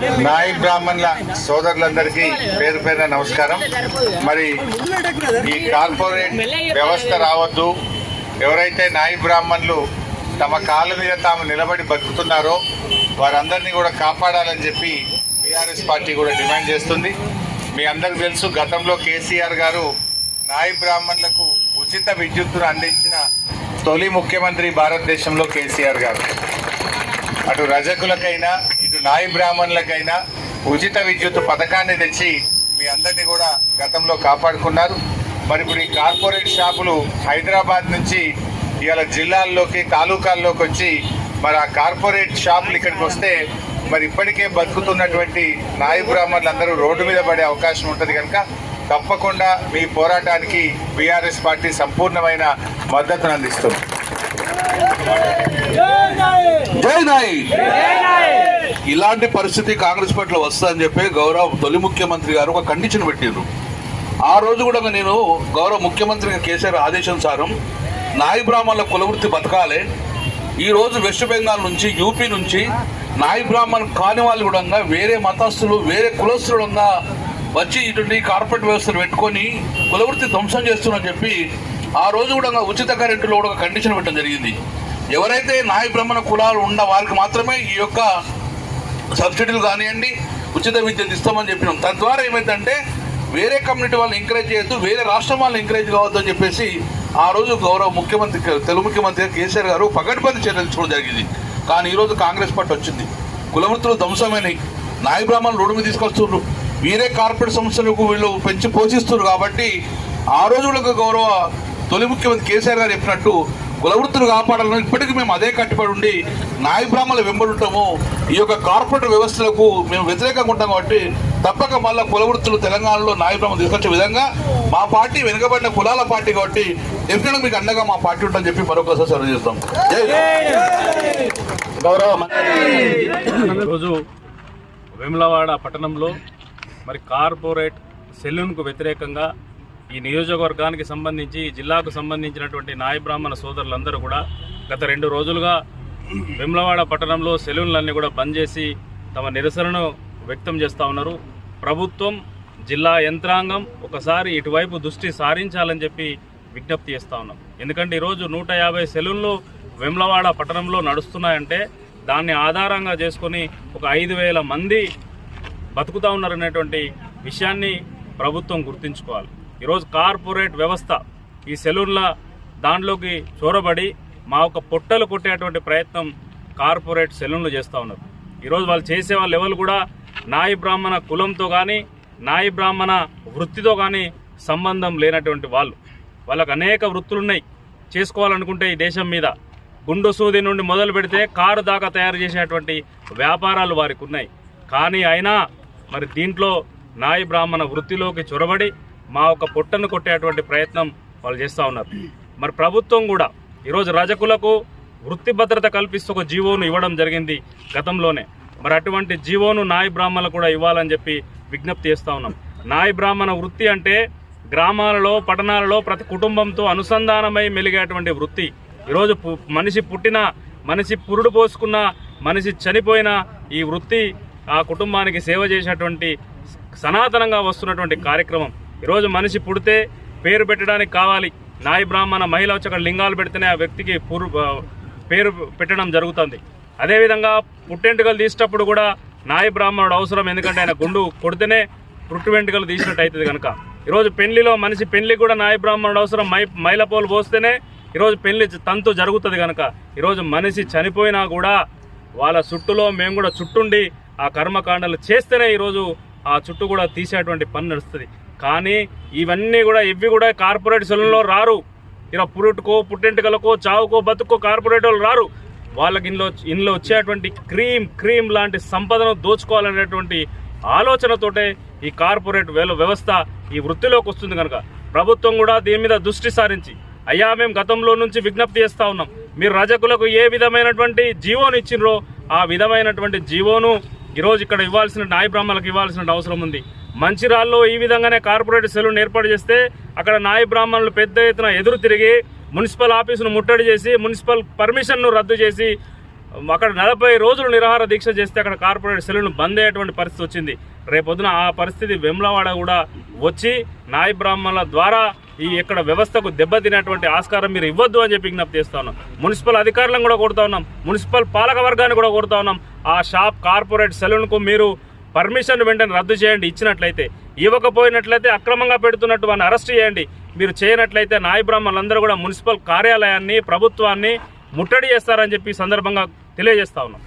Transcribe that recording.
నాయి బ్రాహ్మణుల సోదరులందరికీ పేరు పేరున నమస్కారం. మరి ఈ కార్పొరేట్ వ్యవస్థ రావద్దు. ఎవరైతే నాయి బ్రాహ్మణులు తమ కాళ్ళ మీద తాము నిలబడి బతుకుతున్నారో వారందరినీ కూడా కాపాడాలని చెప్పి బీఆర్ఎస్ పార్టీ కూడా డిమాండ్ చేస్తుంది. మీ అందరికి తెలుసు గతంలో కేసీఆర్ గారు నాయి బ్రాహ్మణులకు ఉచిత విద్యుత్తును అందించిన తొలి ముఖ్యమంత్రి భారతదేశంలో కేసీఆర్ గారు. అటు రజకులకైనా నాయి బ్రాహ్మణులకైనా ఉచిత విద్యుత్ పథకాన్ని తెచ్చి మీ అందరినీ కూడా గతంలో కాపాడుకున్నారు. మరి ఇప్పుడు ఈ కార్పొరేట్ షాపులు హైదరాబాద్ నుంచి ఇవాళ జిల్లాల్లోకి తాలూకాల్లోకి వచ్చి మరి ఆ కార్పొరేట్ షాపులు ఇక్కడికి వస్తే మరి ఇప్పటికే బతుకుతున్నటువంటి నాయి బ్రాహ్మణులందరూ రోడ్డు మీద పడే అవకాశం ఉంటుంది కనుక తప్పకుండా మీ పోరాటానికి బీఆర్ఎస్ పార్టీ సంపూర్ణమైన మద్దతును అందిస్తుంది. జై నాయ్! ఇలాంటి పరిస్థితి కాంగ్రెస్ పార్టీలో వస్తుందని చెప్పి గౌరవ తొలి ముఖ్యమంత్రి గారు ఒక కండిషన్ పెట్టిండ్రు. ఆ రోజు కూడా నేను గౌరవ ముఖ్యమంత్రి కేసీఆర్ ఆదేశానుసారం నాయి బ్రాహ్మణుల కులవృత్తి బతకాలి. ఈరోజు వెస్ట్ బెంగాల్ నుంచి యూపీ నుంచి నాయి బ్రాహ్మణ్ కాని వాళ్ళు కూడా వేరే మతస్థులు వేరే కులస్తులు వచ్చి ఇటువంటి కార్పొరేట్ వ్యవస్థలు పెట్టుకొని కులవృత్తి ధ్వంసం చేస్తున్నారని చెప్పి ఆ రోజు కూడా ఉచిత కరెంటులో కూడా ఒక కండిషన్ పెట్టడం జరిగింది. ఎవరైతే నాయ బ్రాహ్మణ కులాలు ఉన్న వారికి మాత్రమే ఈ యొక్క సబ్సిడీలు కానివ్వండి ఉచిత విద్యను ఇస్తామని చెప్పినాం. తద్వారా ఏమైందంటే వేరే కమ్యూనిటీ వాళ్ళని ఎంకరేజ్ చేయొద్దు వేరే రాష్ట్రం వాళ్ళని ఎంకరేజ్ కావద్దు అని చెప్పేసి ఆ రోజు గౌరవ ముఖ్యమంత్రి తెలుగు ముఖ్యమంత్రి కేసీఆర్ గారు పగడ్బంది చర్యలు తీసుకోవడం జరిగింది. కానీ ఈరోజు కాంగ్రెస్ పార్టీ వచ్చింది. కులవృత్తులు ధ్వంసమైనవి నాయ బ్రాహ్మణులు రోడ్డు మీద తీసుకొస్తున్నారు వేరే కార్పొరేట్ సంస్థలకు వీళ్ళు పెంచి పోషిస్తున్నారు కాబట్టి ఆ రోజులకు గౌరవ తొలి ముఖ్యమంత్రి కేసీఆర్ గారు చెప్పినట్టు కులవృత్తులు కాపాడాలని ఇప్పటికీ మేము అదే కట్టుబడి ఉండి నాయ బ్రాహ్మణులు వెంబడుంటాము ఈ యొక్క కార్పొరేట్ వ్యవస్థలకు మేము వ్యతిరేకంగా ఉంటాం కాబట్టి తప్పక మళ్ళీ కులవృత్తులు తెలంగాణలో నాయకులను తీసుకొచ్చే విధంగా మా పార్టీ వెనుకబడిన కులాల పార్టీ కాబట్టి డెఫినెట్గా మీకు అండగా మా పార్టీ ఉంటుందని చెప్పి మరొకసారి సర్వ్ చేస్తాం. రోజు ఈరోజు వేములవాడ పట్టణంలో మరి కార్పొరేట్ సెలూన్కు వ్యతిరేకంగా ఈ నియోజకవర్గానికి సంబంధించి జిల్లాకు సంబంధించినటువంటి నాయ బ్రాహ్మణ సోదరులందరూ కూడా గత రెండు రోజులుగా వేములవాడ పట్టణంలో సెలూన్లన్నీ కూడా బంద్ చేసి తమ నిరసనను వ్యక్తం చేస్తూ ఉన్నారు. ప్రభుత్వం జిల్లా యంత్రాంగం ఒకసారి ఇటువైపు దృష్టి సారించాలని చెప్పి విజ్ఞప్తి చేస్తూ ఉన్నాం. ఎందుకంటే ఈరోజు నూట యాభై సెలూన్లు వేములవాడ పట్టణంలో నడుస్తున్నాయంటే దాన్ని ఆధారంగా చేసుకొని ఒక ఐదు వేల మంది బతుకుతా ఉన్నారనేటువంటి విషయాన్ని ప్రభుత్వం గుర్తుంచుకోవాలి. ఈరోజు కార్పొరేట్ వ్యవస్థ ఈ సెలూన్ల దాంట్లోకి చోరబడి మా యొక్క పొట్టలు కొట్టేటువంటి ప్రయత్నం కార్పొరేట్ సెలూన్లు చేస్తూ ఉన్నారు. ఈరోజు వాళ్ళు చేసే వాళ్ళు లెవెల్ కూడా నాయి బ్రాహ్మణ కులంతో కానీ నాయి బ్రాహ్మణ వృత్తితో కానీ సంబంధం లేనటువంటి వాళ్ళు. వాళ్ళకు అనేక వృత్తులున్నాయి. చేసుకోవాలనుకుంటే ఈ దేశం మీద గుండు సూది నుండి మొదలు పెడితే కారు దాకా తయారు చేసేటువంటి వ్యాపారాలు వారికి ఉన్నాయి. కానీ అయినా మరి దీంట్లో నాయి బ్రాహ్మణ వృత్తిలోకి చొరబడి మా ఒక పొట్టను కొట్టేటువంటి ప్రయత్నం వాళ్ళు చేస్తూ ఉన్నారు. మరి ప్రభుత్వం కూడా ఈరోజు రజకులకు వృత్తి భద్రత కల్పిస్తూ ఒక జీవోను ఇవ్వడం జరిగింది గతంలోనే. మరి అటువంటి జీవోను నాయి బ్రాహ్మణులు కూడా ఇవ్వాలని చెప్పి విజ్ఞప్తి చేస్తూ ఉన్నాం. నాయి బ్రాహ్మణ వృత్తి అంటే గ్రామాలలో పట్టణాలలో ప్రతి కుటుంబంతో అనుసంధానమై మెలిగేటువంటి వృత్తి. ఈరోజు పు- మనిషి పుట్టిన మనిషి పురుడు పోసుకున్న మనిషి చనిపోయిన ఈ వృత్తి ఆ కుటుంబానికి సేవ చేసేటువంటి సనాతనంగా వస్తున్నటువంటి కార్యక్రమం. ఈరోజు మనిషి పుడితే పేరు పెట్టడానికి కావాలి. నాయి బ్రాహ్మణ మహిళ వచ్చి అక్కడ లింగాలు పెడితేనే ఆ వ్యక్తికి పూర్ పేరు పెట్టడం జరుగుతుంది. అదేవిధంగా పుట్టెంటుకలు తీసేటప్పుడు కూడా నాయి బ్రాహ్మణుడు అవసరం ఎందుకంటే ఆయన గుండు కొడితేనే పుట్టు వెంట్రుకలు తీసినట్టు అవుతుంది కనుక ఈరోజు పెళ్ళిలో మనిషి పెళ్ళి కూడా నాయ బ్రాహ్మణుడు అవసరం మై మైలపోలు పోస్తేనే ఈరోజు పెళ్ళి తంతు జరుగుతుంది కనుక ఈరోజు మనిషి చనిపోయినా కూడా వాళ్ళ చుట్టులో మేము కూడా చుట్టుండి ఆ కర్మకాండలు చేస్తేనే ఈరోజు ఆ చుట్టూ కూడా తీసేటువంటి పని నడుస్తుంది. కానీ ఇవన్నీ కూడా ఇవి కూడా కార్పొరేట్ సెలవులో రారు. ఇలా పురుటుకో పుట్టెంటుకలకో చావుకో బతుకో కార్పొరేట్ వాళ్ళు రారు. వాళ్ళకి ఇందులో ఇందులో వచ్చేటువంటి క్రీమ్ క్రీమ్ లాంటి సంపదను దోచుకోవాలనేటువంటి ఆలోచనతోటే ఈ కార్పొరేట్ వ్యవ- వ్యవస్థ ఈ వృత్తిలోకి వస్తుంది కనుక. ప్రభుత్వం కూడా దీని మీద దృష్టి సారించి అయ్యా మేము గతంలో నుంచి విజ్ఞప్తి చేస్తూ ఉన్నాం. మీరు రజకులకు ఏ విధమైనటువంటి జీవోను ఇచ్చినరో ఆ విధమైనటువంటి జీవోను ఈరోజు ఇక్కడ ఇవ్వాల్సిన నాయ బ్రాహ్మణులకు ఇవ్వాల్సిన అవసరం ఉంది. మంచిరాల్లో ఈ విధంగానే కార్పొరేట్ సెలూన్ ఏర్పాటు చేస్తే అక్కడ నాయ బ్రాహ్మణులు పెద్ద ఎత్తున ఎదురు తిరిగి మున్సిపల్ ఆఫీసును ముట్టడి చేసి మున్సిపల్ పర్మిషన్ను రద్దు చేసి అక్కడ నలభై రోజులు నిరాహార దీక్ష చేస్తే అక్కడ కార్పొరేట్ సెలవును బంద్ అయ్యేటువంటి పరిస్థితి వచ్చింది. రేపొద్దున ఆ పరిస్థితి వెమ్లవాడ కూడా వచ్చి నాయ బ్రాహ్మణుల ద్వారా ఈ ఇక్కడ వ్యవస్థకు దెబ్బతినేటువంటి ఆస్కారం మీరు ఇవ్వద్దు అని చెప్పి విజ్ఞప్తి చేస్తా ఉన్నాం. మున్సిపల్ అధికారులను కూడా కోరుతా ఉన్నాం. మున్సిపల్ పాలక వర్గాన్ని కూడా కోరుతా ఉన్నాం. ఆ షాప్ కార్పొరేట్ సెలూన్కు మీరు పర్మిషన్ వెంటనే రద్దు చేయండి ఇచ్చినట్లయితే. ఇవ్వకపోయినట్లయితే అక్రమంగా పెడుతున్నట్టు వాడిని అరెస్ట్ చేయండి. మీరు చేయనట్లయితే నాయ బ్రాహ్మణులందరూ కూడా మున్సిపల్ కార్యాలయాన్ని ప్రభుత్వాన్ని ముట్టడి చేస్తారని చెప్పి సందర్భంగా తెలియజేస్తా ఉన్నాం.